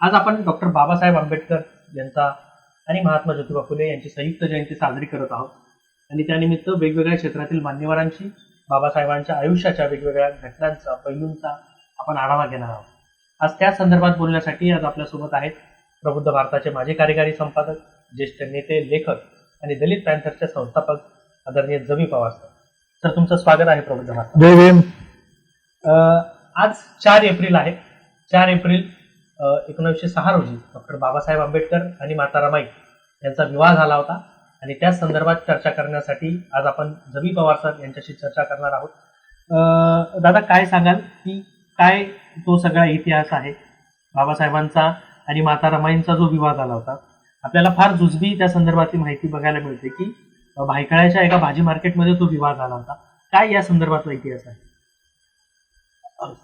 आज आपण डॉक्टर बाबासाहेब आंबेडकर यांचा आणि महात्मा ज्योतिबा फुले यांची संयुक्त जयंती साजरी करत आहोत. आणि त्यानिमित्त वेगवेगळ्या क्षेत्रातील मान्यवरांची बाबासाहेबांच्या आयुष्याच्या वेगवेगळ्या घटनांचा पैलूंचा आपण आढावा घेणार आहोत. आज त्या संदर्भात बोलण्यासाठी आज आपल्यासोबत आहेत प्रबुद्ध भारताचे माजी कार्यकारी संपादक ज्येष्ठ नेते लेखक आणि दलित पॅन्थरचे संस्थापक आदरणीय जमी पवार सर. सर तुमचं स्वागत आहे प्रबुद्ध भारत आज चार एप्रिल आहे. चार एप्रिल एकोणीसशे सहा रोजी डॉक्टर बाबासाहेब आंबेडकर आणि माता रमाई यांचा विवाह झाला होता. आणि त्या संदर्भात चर्चा करण्यासाठी आज आपण जबी पवार सर यांच्याशी चर्चा करणार आहोत. दादा काय सांगाल? की काय तो सगळा इतिहास आहे? बाबासाहेबांचा आणि माता रमाईंचा जो विवाह झाला होता आपल्याला फार जुजबी त्या संदर्भातली माहिती बघायला मिळते की भायखळ्याच्या एका भाजी मार्केटमध्ये तो विवाह झाला होता. काय या संदर्भातला इतिहास आहे?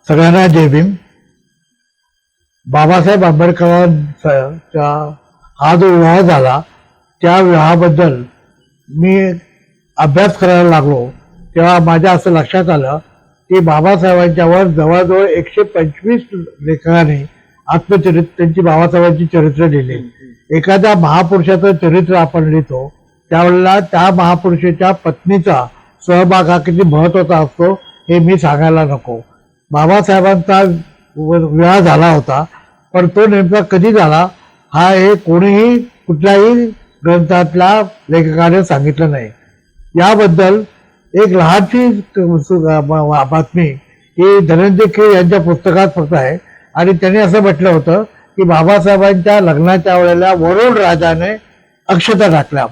सगळ्यांना जय भीम. बाबासाहेब आंबेडकरांचा हा जो विवाह झाला त्या विवाहाबद्दल मी अभ्यास करायला लागलो. तेव्हा माझ्या असं लक्षात आलं की बाबासाहेबांच्यावर जवळजवळ एकशे पंचवीस लेखकांनी आत्मचरित्र त्यांची बाबासाहेबांची चरित्र लिहिली. एखाद्या महापुरुषाचं चरित्र आपण लिहितो त्यावेळेला त्या महापुरुषाच्या पत्नीचा सहभाग हा किती महत्त्वाचा असतो हे मी सांगायला नको. बाबासाहेबांचा व- विवाह झाला होता. पण तो नेमका कधी झाला हा हे कोणीही कुठल्याही ग्रंथातल्या लेखकाने सांगितलं नाही. याबद्दल एक लहानशी बातमी की धनंजय खेळ यांच्या पुस्तकात फक्त आहे. आणि त्यांनी असं म्हटलं होतं की बाबासाहेबांच्या लग्नाच्या वेळेला वरुण राजाने अक्षता टाकल्या.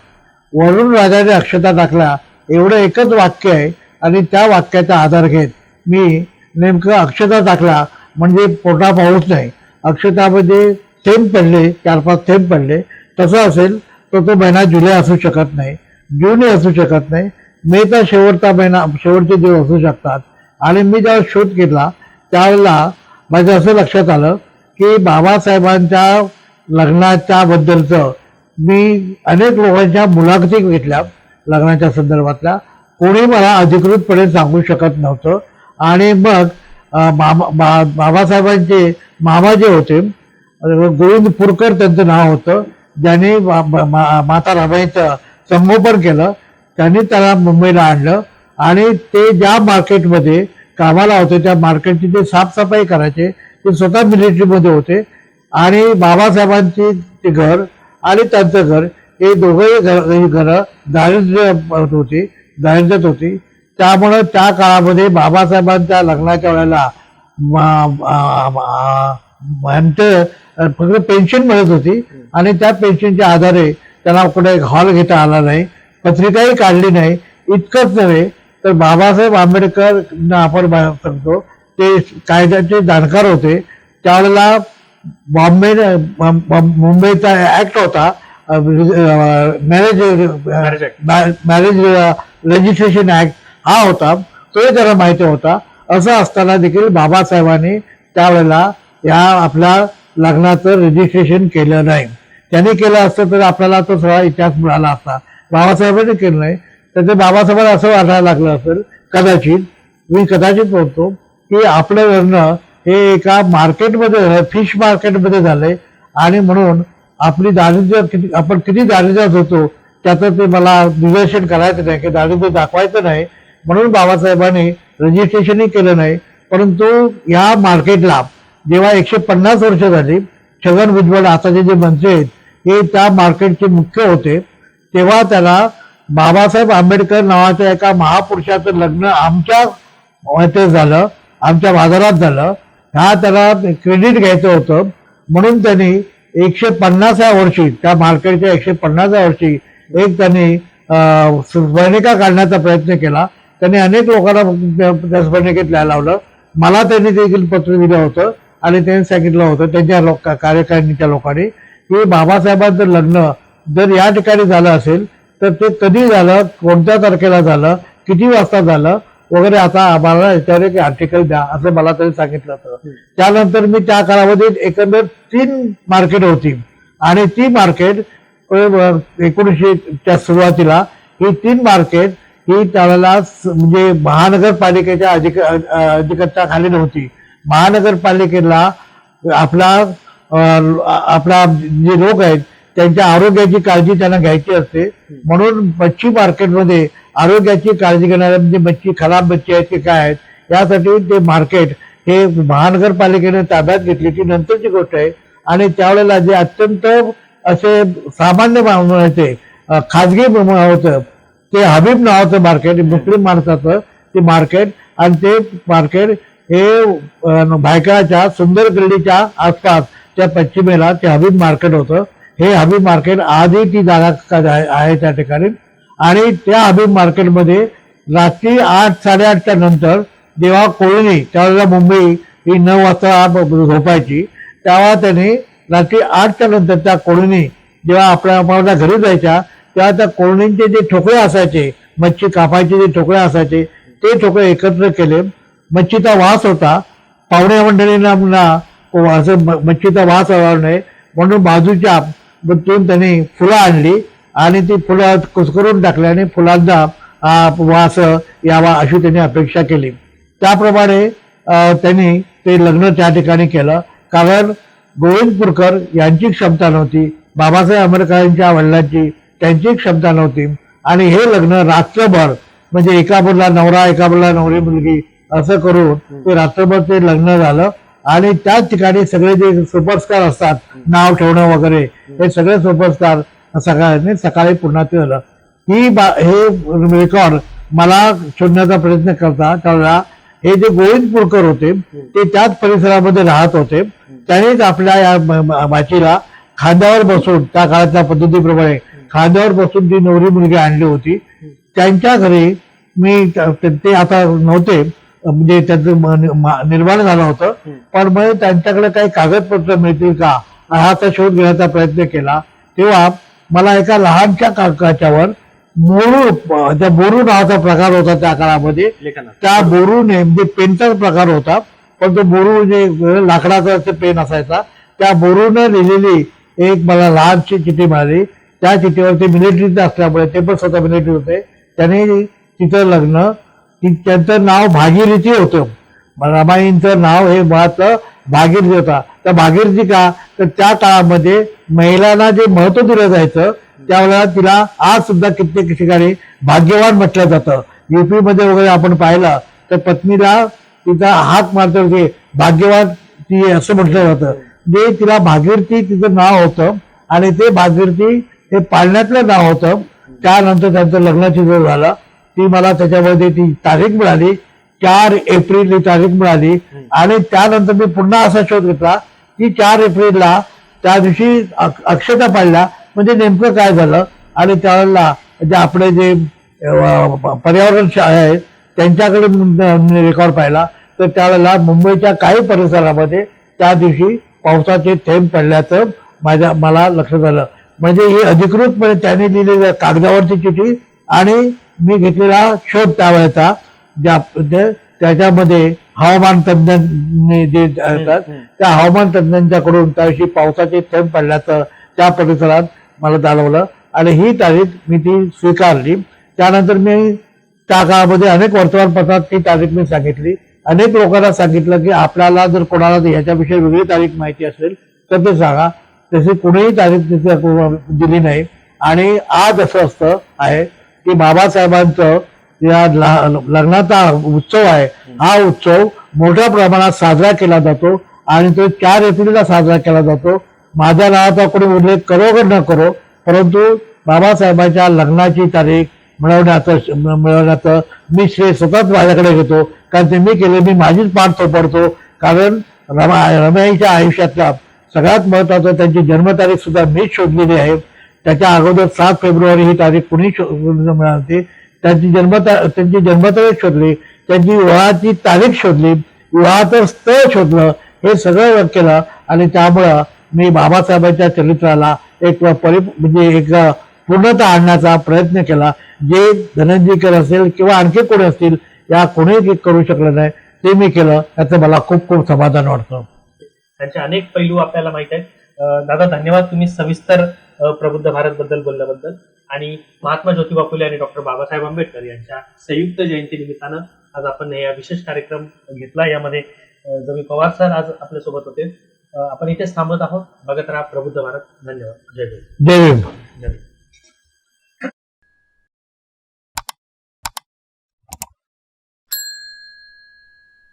वरुण राजाने अक्षता टाकल्या एवढं एकच वाक्य आहे. आणि त्या वाक्याचा आधार घेत मी नेमकं अक्षता टाकला म्हणजे पोटा पाऊस नाही. अक्षतामध्ये थेंब पडले चार पाच थेंब पडले. तसं असेल तर तो महिना जुलै असू शकत नाही. जूनही असू शकत नाही. मेचा शेवटचा महिना शेवटचे दिवस असू शकतात. आणि मी ज्यावेळेस शोध घेतला त्यावेळेला माझं असं लक्षात आलं की बाबासाहेबांच्या लग्नाच्या बद्दलचं मी अनेक लोकांच्या मुलाखती घेतल्या लग्नाच्या संदर्भातल्या. कोणी मला अधिकृतपणे सांगू शकत नव्हतं. आणि मग मामा बा- बाबासाहेबांचे मामा जे होते गोविंद पुरकर त्यांचं नाव होतं. ज्यांनी मा- माता रमाईचं संगोपन केलं. त्यांनी त्याला मुंबईला आणलं. आणि ते ज्या मार्केटमध्ये कामाला होते त्या मार्केटची ते साफसफाई करायचे ते स्वतः मिलिटरीमध्ये होते. आणि बाबासाहेबांची ते घर आणि त्यांचं घर हे दोघंही घर घरं दारिद्र्य होती दारिद्र्यात होती. त्यामुळं त्या काळामध्ये बाबासाहेबांच्या लग्नाच्या वेळेला आमचं फक्त पेन्शन मिळत होती. आणि त्या पेन्शनच्या आधारे त्यांना कुठे हॉल घेता आला नाही पत्रिकाही काढली नाही इतकंच नव्हे. तर बाबासाहेब आंबेडकर आपण सांगतो ते कायद्याचे जाणकार होते. त्यावेळेला बॉम्बे बॉम- बॉम- मुंबईचा ऍक्ट होता. मॅरेज. मॅरेज लेजिस्लेशन ऍक्ट हा होता तोही त्याला माहिती होता. असं असताना देखील बाबासाहेबांनी त्यावेळेला या आपल्या लग्नाचं रजिस्ट्रेशन केलं नाही. त्यांनी केलं असतं तर आपल्याला तो सगळा इतिहास मिळाला असता. बाबासाहेबांनी केलं नाही. तर ते बाबासाहेबांना असं वाटायला लागलं असेल कदाचित मी कदाचित बोलतो की आपलं लग्न हे एका मार्केटमध्ये झालं फिश मार्केटमध्ये झालंय. आणि म्हणून आपली दारिद्र्य किती आपण किती दारिद्र्यात होतो त्याचं ते मला निदर्शन करायचं नाही की दारिद्र्य दाखवायचं नाही. म्हणून बाबासाहेबांनी रजिस्ट्रेशनही केलं नाही. परंतु या मार्केटला जेव्हा एकशे पन्नास वर्ष झाली छगन भुजबळ आताचे जे मंत्री आहेत हे त्या मार्केटचे मुख्य होते तेव्हा त्याला बाबासाहेब आंबेडकर नावाच्या एका महापुरुषाचं लग्न आमच्या इथे झालं आमच्या बाजारात झालं. हा त्याला क्रेडिट घ्यायचं होतं. म्हणून त्यांनी एकशे पन्नासव्या वर्षी त्या मार्केटच्या एकशे पन्नासव्या वर्षी एक त्यांनी अं, काढण्याचा प्रयत्न केला. त्यांनी अनेक लोकांना त्या स्मरणिकेत लिहायला लावलं. मला त्यांनी देखील पत्र दिलं होतं आणि त्यांनी सांगितलं होतं त्यांच्या लोक कार्यकारिणीच्या लोकांनी की बाबासाहेबांचं लग्न जर या ठिकाणी झालं असेल तर ते कधी झालं कोणत्या तारखेला झालं किती वाजता झालं वगैरे आता आम्हाला याच्यावर एक आर्टिकल द्या असं मला त्यांनी सांगितलं होतं. त्यानंतर मी त्या काळामध्ये एकंदर तीन मार्केट होती. आणि ती मार्केट एकोणीसशेच्या सुरुवातीला ही तीन मार्केट ही त्यावेळेला स- म्हणजे महानगरपालिकेच्या अधिक अधिकताखाली खाली नव्हती. महानगरपालिकेला आपला आपला जे लोक आहेत त्यांच्या आरोग्याची काळजी त्यांना घ्यायची असते. म्हणून मच्छी मार्केटमध्ये आरोग्याची काळजी घेणाऱ्या म्हणजे मच्छी खराब मच्छी आहेत की काय आहेत यासाठी ते मार्केट हे महानगरपालिकेने ताब्यात घेतल्याची नंतरची गोष्ट आहे. आणि त्यावेळेला जे अत्यंत असे सामान्य होते खाजगी होतं ते हबीब नावाचं मार्केट मुस्लिम माणसाचं ते मार्केट आणि ते मार्केट हे अं, भायखळाच्या सुंदर गिरडीच्या आसपास त्या पश्चिमेला ते हबीब मार्केट होतं. हे हबीब मार्केट आजही ती जागा क- आहे त्या ठिकाणी. आणि त्या हबीब मार्केटमध्ये रात्री आठ साडेआठच्या नंतर जेव्हा कोळणी त्यावेळेला मुंबई ही नऊ वाजता झोपायची तेव्हा त्यांनी रात्री आठच्या नंतर त्या कोळणी जेव्हा आपल्या आपल्या घरी जायच्या किंवा आता कोळणींचे जे ठोकळे असायचे मच्छी कापायचे जे ठोकळे असायचे ते ठोकळे एकत्र केले. मच्छीचा वास होता. पाहुण्या मंडळींना पुन्हा असं मच्छीचा वास हवा नये म्हणून बाजूच्या बदलून त्यांनी फुलं आणली आणि ती फुलं कुसकरून टाकल्याने फुलांचा वास यावा अशी त्यांनी अपेक्षा केली. त्याप्रमाणे त्यांनी ते लग्न त्या ठिकाणी केलं. कारण गोविंदपूरकर यांची क्षमता नव्हती. बाबासाहेब आंबेडकरांच्या वडिलांची त्यांची क्षमता नव्हती आणि हे लग्न रात्रभर म्हणजे एका नवरा एका नवरी मुलगी असं करून ते रात्रभर ते लग्न झालं. आणि त्याच ठिकाणी सगळे जे सुपरस्टार असतात नाव ठेवणं वगैरे हे सगळे सुपरस्टार सकाळी सकाळी पुन्हा ते झालं. ही बा- हे रेकॉर्ड मला शोधण्याचा प्रयत्न करता त्यावेळेला हे जे गोविंदपूरकर होते ते त्याच परिसरामध्ये राहत होते. त्यांनीच आपल्या या माचीला खांद्यावर बसून त्या काळाच्या पद्धतीप्रमाणे खांद्यावर बसून ती नवरी मुलगी आणली होती त्यांच्या घरी मी त- आता नव्हते. म्हणजे त्याचं निर्माण झालं होतं. पण मग त्यांच्याकडे काही कागदपत्र मिळतील का? ह्याचा शोध घेण्याचा प्रयत्न केला. तेव्हा मला एका लहानशा कागदाच्यावर मोरू त्या बोरू नावाचा प्रकार होता त्या काळामध्ये. त्या बोरूने म्हणजे पेनचा प्रकार होता. पण तो बोरू जे लाकडाचा पेन असायचा. त्या बोरूने लिहिलेली एक मला लहानशी चिठी मिळाली. त्या चिठ्ठीवर ते मिलिटरीचं असल्यामुळे ते पण स्वतः मिलिटरी होते. त्याने तिचं लग्न त्यांचं नाव भागीरथी होतं. रमाईंचं नाव हे मुळातलं भागीरथी होता. तर भागीरथी का? तर त्या काळामध्ये महिलांना जे महत्त्व दिलं जायचं त्यावेळेला तिला आज सुद्धा कित्येक ठिकाणी भाग्यवान म्हटलं जातं. युपीमध्ये वगैरे आपण पाहिलं तर पत्नीला तिचा हात मारतो होते भाग्यवान ती असं म्हटलं जातं. जे तिला भागीरथी तिचं नाव होतं आणि ते भागीरथी हे पाळण्यातलं नाव होतं. त्यानंतर त्यांचं लग्नाची वेळ झाला. ती मला त्याच्यामध्ये ती तारीख मिळाली. चार एप्रिल ही तारीख मिळाली. आणि त्यानंतर मी पुन्हा असा शोध घेतला की चार एप्रिलला त्या दिवशी अक्षता पाळल्या. म्हणजे नेमकं काय झालं? आणि त्यावेळेला जे आपले जे पर्यावरण आहे आहेत त्यांच्याकडे रेकॉर्ड पाहिला. तर त्यावेळेला मुंबईच्या काही परिसरामध्ये त्या दिवशी पावसाचे थेंब पडल्याचं माझ्या मला लक्ष झालं म्हणजे ही अधिकृतपणे त्याने लिहिलेल्या कागदावरची चिठी आणि मी घेतलेला शोध त्यावेळेचा ज्या त्याच्यामध्ये हवामान तज्ञांनी जे असतात त्या हवामान तज्ञांच्याकडून त्या दिवशी पावसाचे थेंब पडल्याचं त्या परिसरात मला जाणवलं आणि ही तारीख मी ती स्वीकारली. त्यानंतर मी त्या काळामध्ये अनेक वर्तमानपत्रात ती तारीख मी सांगितली. अनेक लोकांना सांगितलं की आपल्याला जर कोणाला ह्याच्याविषयी वेगळी तारीख माहिती असेल तर ते सांगा. त्याची कुणीही तारीख तिथे दिली नाही. आणि आज असं असतं आहे की बाबासाहेबांचं या लग्नाचा उत्सव आहे. हा उत्सव मोठ्या प्रमाणात साजरा केला जातो आणि तो चार एप्रिलला साजरा केला जातो. माझ्या नावाचा कोणी उल्लेख करो की न करो परंतु बाबासाहेबांच्या लग्नाची तारीख मिळवण्याचं मिळवण्याचं मी श्रेय सतत माझ्याकडे घेतो. कारण ते मी केले मी माझीच पाठ थोपडतो कारण रमा रमाईच्या आयुष्यातला सगळ्यात महत्वाचं त्यांची जन्मतारीख सुद्धा मीच शोधलेली आहे. त्याच्या अगोदर सात फेब्रुवारी ही तारीख कुणी शो- मिळाली त्यांची जन्मता त्यांची जन्मतारीख शोधली त्यांची विवाहाची तारीख शोधली विवाहाचं स्थळ शोधलं हे सगळं केलं आणि त्यामुळं मी बाबासाहेबांच्या चरित्राला एक परि म्हणजे एक पूर्णता आणण्याचा प्रयत्न केला. जे धनंजयकर असेल किंवा आणखी कोणी असतील या कोणीही करू शकलं नाही ते मी केलं. याचं मला खूप खूप समाधान वाटतं. त्यांचे अनेक पैलू आपल्याला माहीत आहेत. दादा धन्यवाद तुम्ही सविस्तर प्रबुद्ध भारत बद्दल बोलल्याबद्दल. आणि महात्मा ज्योतिबा फुले आणि डॉक्टर बाबासाहेब आंबेडकर यांच्या संयुक्त जयंती निमित्तानं आज आपण हे विशेष कार्यक्रम घेतला. यामध्ये जमी पवार सर आज आपल्यासोबत होते. आपण इथेच थांबत आहोत. बघत राहा प्रबुद्ध भारत. धन्यवाद. जय जय. भीम जय भीम